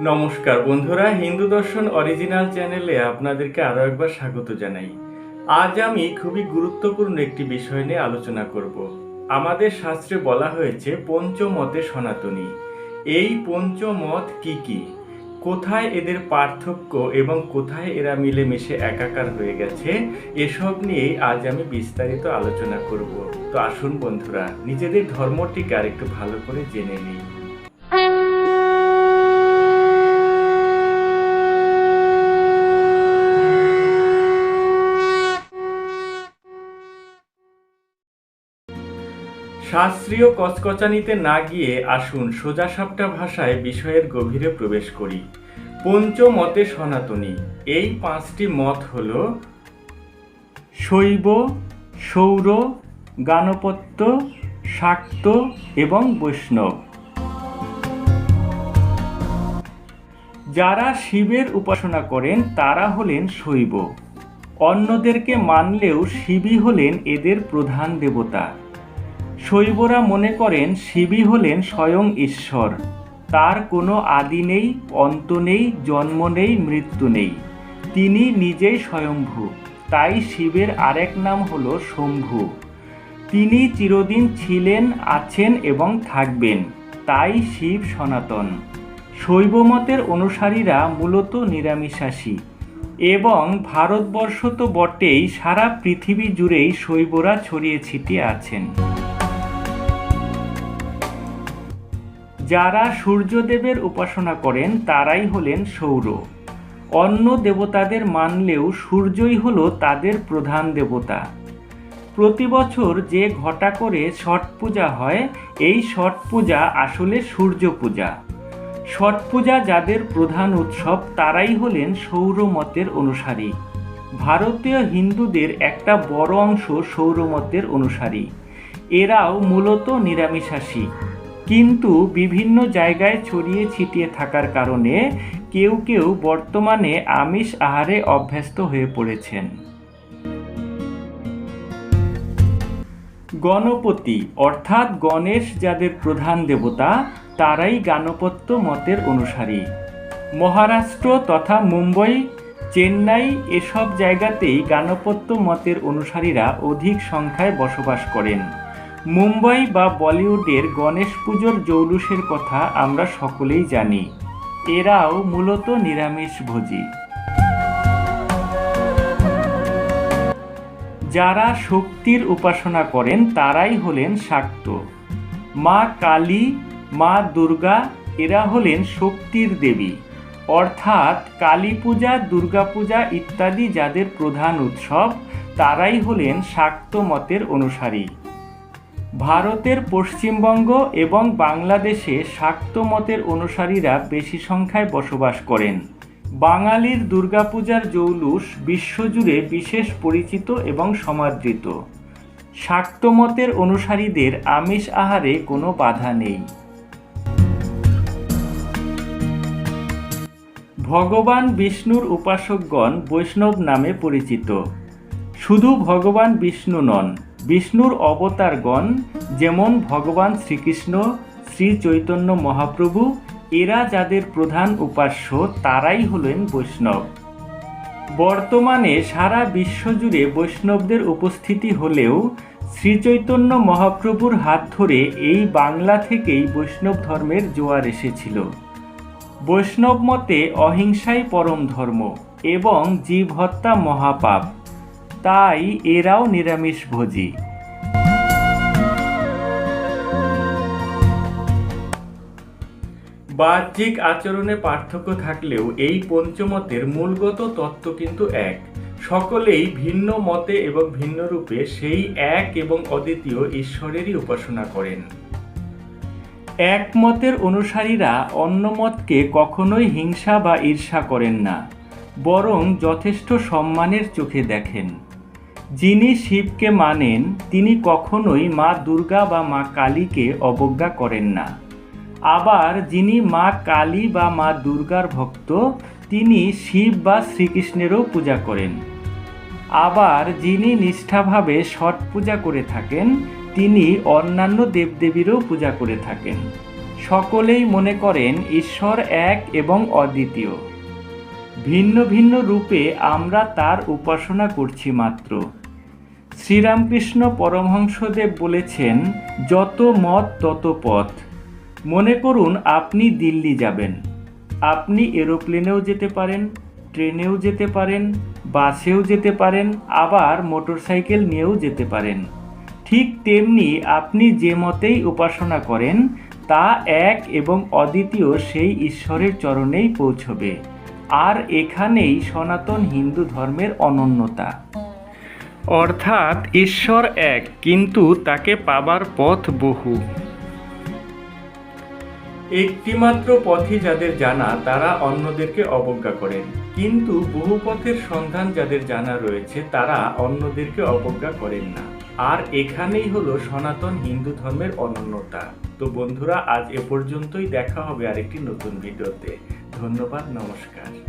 নমস্কার বন্ধুরা, হিন্দু দর্শন অরিজিনাল চ্যানেলে আপনাদেরকে আরও একবার স্বাগত জানাই। আজ আমি খুবই গুরুত্বপূর্ণ একটি বিষয় নিয়ে আলোচনা করব। আমাদের শাস্ত্রে বলা হয়েছে, পঞ্চমতে সনাতনী। এই পঞ্চমত কি কি? কোথায় এদের পার্থক্য এবং কোথায় এরা মিলেমিশে একাকার হয়ে গেছে? এসব নিয়েই আজ আমি বিস্তারিত আলোচনা করব। তো আসুন বন্ধুরা, নিজেদের ধর্মটিকে আরেকটু ভালো করে জেনে নিই। শাস্ত্রীয় কচকচানিতে না গিয়ে আসুন সোজাসাপটা ভাষায় বিষয়ের গভীরে প্রবেশ করি। পঞ্চমতে সনাতনী। এই পাঁচটি মত হল শৈব, সৌর, গানপত্য, শাক্ত এবং বৈষ্ণব। যারা শিবের উপাসনা করেন, তারা হলেন শৈব। অন্যদেরকে মানলেও শিবই হলেন এদের প্রধান দেবতা। শৈবরা মনে করেন শিবই হলেন স্বয়ং ঈশ্বর। তার কোনো আদি নেই, অন্ত নেই, জন্ম নেই, মৃত্যু নেই। তিনি নিজেই স্বয়ংভূ তাই শিবের আরেক নাম হল শম্ভু। তিনি চিরদিন ছিলেন, আছেন এবং থাকবেন। তাই শিব সনাতন। শৈবমতের অনুসারীরা মূলত নিরামিষাশী। এবং ভারতবর্ষ তো বটেই সারা পৃথিবী জুড়েই শৈবরা ছড়িয়ে ছিটিয়ে আছেন। যারা সূর্যদেবের উপাসনা করেন, তারাই হলেন সৌর। অন্য দেবতাদের মানলেও সূর্যই হলো তাদের প্রধান দেবতা। প্রতি বছর যে ঘটা করে ছট পূজা হয়, এই ছট পূজা আসলে সূর্য পূজা। ছট পূজা যাদের প্রধান উৎসব, তারাই হলেন সৌরমতের অনুসারী। ভারতীয় হিন্দুদের একটা বড় অংশ সৌরমতের অনুসারী। এরাও মূলত নিরামিষাশী। কিন্তু বিভিন্ন জায়গায় ছড়িয়ে ছিটিয়ে থাকার কারণে কেউ কেউ বর্তমানে আমিষ আহারে অভ্যস্ত হয়ে পড়েছেন। গণপতি, অর্থাৎ গণেশ যাদের প্রধান দেবতা, তারাই গানপত্য মতের অনুসারী। মহারাষ্ট্র তথা মুম্বই, চেন্নাই এসব জায়গাতেই গানপত্য মতের অনুসারীরা অধিক সংখ্যায় বসবাস করেন। মুম্বাই বা বলিউডের গণেশ পুজোর জৌলুসের কথা আমরা সকলেই জানি। এরাও মূলত নিরামিষভোজী যারা শক্তির উপাসনা করেন, তারাই হলেন শাক্ত। মা কালী, মা দুর্গা, এরা হলেন শক্তির দেবী। অর্থাৎ কালী পূজা, দুর্গা পূজা ইত্যাদি যাদের প্রধান উৎসব, তারাই হলেন শাক্ত মতের অনুসারী। ভারতের পশ্চিমবঙ্গ এবং বাংলাদেশে শাক্ত মতের অনুসারীরা বেশি সংখ্যায় বসবাস করেন। বাঙালির দুর্গাপূজার জৌলুস বিশ্বজুড়ে বিশেষ পরিচিত এবং সমাদৃত। শাক্ত মতের অনুসারীদের আমিষ আহারে কোনো বাধা নেই। ভগবান বিষ্ণুর উপাসকগণ বৈষ্ণব নামে পরিচিত। শুধু ভগবান বিষ্ণু নন, বিষ্ণুর অবতারগণ যেমন ভগবান শ্রীকৃষ্ণ, শ্রী চৈতন্য মহাপ্রভু, এরা যাদের প্রধান উপাস্য তারাই হলেন বৈষ্ণব। বর্তমানে সারা বিশ্বজুড়ে বৈষ্ণবদের উপস্থিতি হলেও শ্রীচৈতন্য মহাপ্রভুর হাত ধরে এই বাংলা থেকেই বৈষ্ণব ধর্মের জোয়ার এসেছিল। বৈষ্ণব মতে অহিংসাই পরম ধর্ম এবং জীব হত্যা মহাপাপ। তাই এরাও নিরামিষভোজী বাহ্যিক আচরণে পার্থক্য থাকলেও এই পঞ্চমতের মূলগত তত্ত্ব কিন্তু এক। সকলেই ভিন্ন মতে এবং ভিন্ন রূপে সেই এক এবং অদ্বিতীয় ঈশ্বরেরই উপাসনা করেন। এক মতের অনুসারীরা অন্য মতকে কখনোই হিংসা বা ঈর্ষা করেন না বরং যথেষ্ট সম্মানের চোখে দেখেন। যিনি শিবকে মানেন, তিনি কখনোই মা দুর্গা বা মা কালীকে অবজ্ঞা করেন না। আবার যিনি মা কালী বা মা দুর্গার ভক্ত, তিনি শিব বা শ্রীকৃষ্ণেরও পূজা করেন। আবার যিনি নিষ্ঠাভাবে ছট পূজা করে থাকেন, তিনি অন্যান্য দেবদেবীরও পূজা করে থাকেন। সকলেই মনে করেন ঈশ্বর এক এবং অদ্বিতীয়। ভিন্ন ভিন্ন রূপে আমরা তার উপাসনা করছি মাত্র। শ্রীরামকৃষ্ণ পরমহংসদেব বলেছেন, যত মত, তত পথ। মনে করুন, আপনি দিল্লি যাবেন। আপনি এরোপ্লেনেও যেতে পারেন, ট্রেনেও যেতে পারেন, বাসেও যেতে পারেন, আবার মোটরসাইকেল নিয়েও যেতে পারেন। ঠিক তেমনি আপনি যে মতেই উপাসনা করেন, তা এক এবং অদ্বিতীয় সেই ঈশ্বরের চরণেই পৌঁছবে। আর এখানেই সনাতন হিন্দু ধর্মের অনন্যতা। অর্থাৎ ঈশ্বর এক, কিন্তু তাকে পাবার পথ বহু। একটিমাত্র পথই যাদের জানা, তারা অন্যদেরকে অবজ্ঞা করেন। কিন্তু বহু পথের সন্ধান যাদের জানা রয়েছে, তারা অন্যদেরকে অবজ্ঞা করেন না। আর এখানেই হলো সনাতন হিন্দু ধর্মের অনন্যতা। তো বন্ধুরা, আজ এ পর্যন্তই দেখা হবে আরেকটি নতুন ভিডিওতে। ধন্যবাদ, নমস্কার।